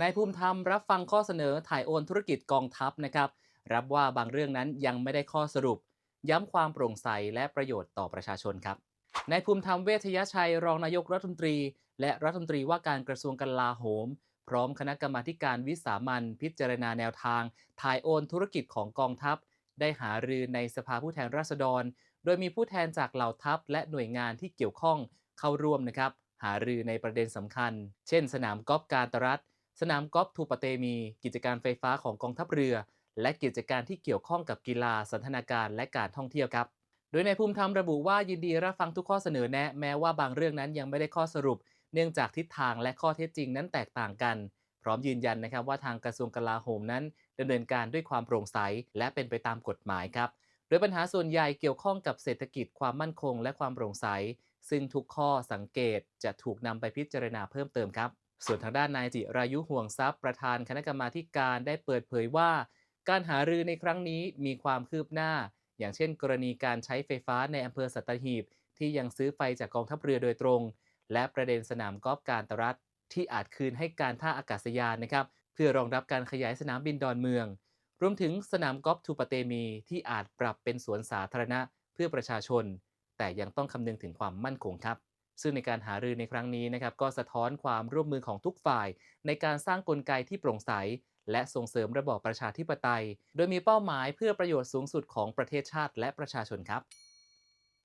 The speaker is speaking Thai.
นายภูมิธรรมรับฟังข้อเสนอถ่ายโอนธุรกิจกองทัพนะครับ รับว่าบางเรื่องนั้นยังไม่ได้ข้อสรุป ย้ำความโปร่งใสและประโยชน์ต่อประชาชนครับนายภูมิธรรมเวชยชัยรองนายกรัฐมนตรี และรัฐมนตรีว่าการกระทรวงกลาโหม พร้อมคณะกรรมาการวิสามันพิจารณาแนวทาง ถ่ายโอนธุรกิจของกองทัพ ได้หารือในสภาผู้แทนราษฎร โดยมีผู้แทนจากเหล่าทัพ และหน่วยงานที่เกี่ยวข้องเข้าร่วมนะครับ หารือในประเด็นสำคัญ เช่น สนามกอล์ฟการตรัฐ สนามกอล์ฟทูปะเตมี กิจการไฟฟ้าของกองทัพเรือ และกิจการที่เกี่ยวข้องกับกีฬาสันทนาการและการท่องเที่ยวครับ โดยในภูมิธรรมระบุว่ายินดีรับฟังทุกข้อเสนอแนะแม้ว่าบางเรื่องนั้นยังไม่ได้ข้อสรุป เนื่องจากทิศทางและข้อเท็จจริงนั้นแตกต่างกัน พร้อมยืนยันนะครับว่าทางกระทรวงกลาโหมนั้นดำเนินการด้วยความโปร่งใสและเป็นไปตามกฎหมายครับ โดยปัญหาส่วนใหญ่เกี่ยวข้องกับเศรษฐกิจความมั่นคง และความโปร่งใส ซึ่งทุกข้อสังเกตจะถูกนำไปพิจารณาเพิ่มเติมครับ ส่วนทางด้านนายจิรายุห่วงทรัพย์ประธานคณะกรรมาการได้เปิดเผยว่า การหารือในครั้งนี้มีความคืบหน้า อย่างเช่น กรณีการใช้ไฟฟ้าในอำเภอสัตหีบ ที่ยังซื้อไฟจากกองทัพเรือโดยตรง และประเด็นสนามกอล์ฟการตรัฐที่อาจคืนให้การท่าอากาศยานนะครับเพื่อรองรับการขยายสนามบินดอนเมือง รวมถึงสนามกอล์ฟทูปเตมีที่อาจปรับเป็นสวนสาธารณะเพื่อประชาชน แต่ยังต้องคำนึงถึงความมั่นคงครับ ซึ่งในการหารือในครั้งนี้นะครับก็สะท้อนความร่วมมือของทุกฝ่าย ในการสร้างกลไกที่โปร่งใส และส่งเสริมระบอบประชาธิปไตย โดยมีเป้าหมายเพื่อประโยชน์สูงสุดของประเทศชาติและประชาชนครับ